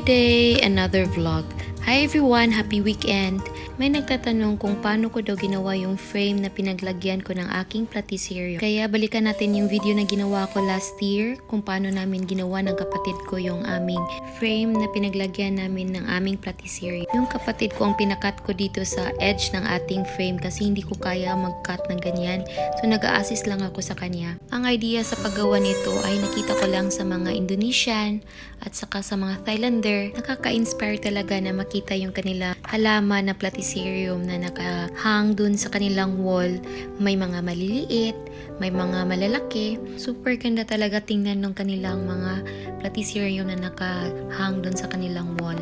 day! Another vlog. Hi everyone! Happy weekend! May nagtatanong kung paano ko daw ginawa yung frame na pinaglagyan ko ng aking platisiryo. Kaya balikan natin yung video na ginawa ko last year kung paano namin ginawa ng kapatid ko yung aming frame na pinaglagyan namin ng aming platisiryo. Yung kapatid ko ang pinakat ko dito sa edge ng ating frame kasi hindi ko kaya mag-cut ng ganyan. So nag-a-assist lang ako sa kanya. Ang idea sa paggawa nito ay nakita ko lang sa mga Indonesian at saka sa mga Thailander. Nakaka-inspire talaga na makita yung kanila halaman na platycerium na nakahang dun sa kanilang wall. May mga maliliit, may mga malalaki. Super ganda talaga tingnan ng kanilang mga platycerium na nakahang dun sa kanilang wall.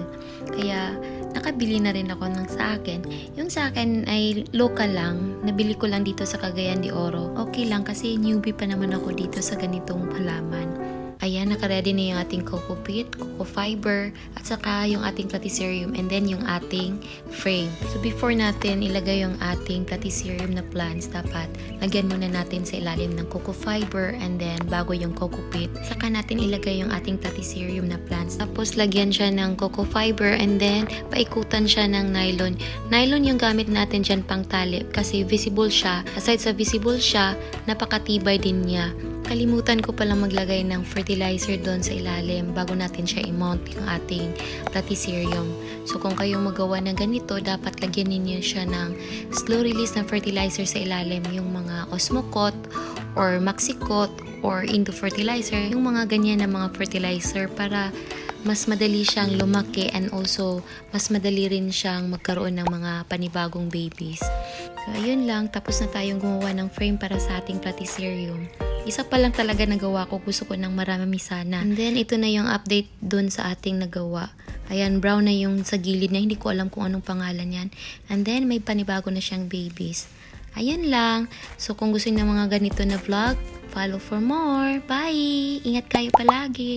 Kaya nakabili na rin ako ng sa akin. Yung sa akin ay local lang. Nabili ko lang dito sa Cagayan de Oro. Okay lang kasi newbie pa naman ako dito sa ganitong halaman. Ayan, nakaredy na yung ating coco pit, coco fiber, at saka yung ating platycerium, and then yung ating frame. So before natin ilagay yung ating platycerium na plants, dapat lagyan muna natin sa ilalim ng coco fiber, and then bago yung coco pit, saka natin ilagay yung ating platycerium na plants. Tapos lagyan siya ng coco fiber, and then paikutan siya ng nylon. Nylon yung gamit natin dyan pang tali, kasi visible siya. Aside sa visible siya, napakatibay din niya kalimutan ko palang maglagay ng fertilizer doon sa ilalim bago natin siya i-mount yung ating platycerium. So kung kayo magawa ng ganito, dapat lagyan ninyo siya ng slow release ng fertilizer sa ilalim, yung mga osmocot or maxicot or into fertilizer, yung mga ganyan na mga fertilizer para mas madali siyang lumaki and also mas madali rin siyang magkaroon ng mga panibagong babies. So ayun lang, tapos na tayong gumawa ng frame para sa ating platycerium. Isa pa lang talaga nagawa ko. Gusto ko ng marami sana. And then, ito na yung update dun sa ating nagawa. Ayan, brown na yung sa gilid na hindi ko alam kung anong pangalan yan. And then, may panibago na siyang babies. Ayan lang. So, kung gusto niyo ng mga ganito na vlog, follow for more. Bye! Ingat kayo palagi!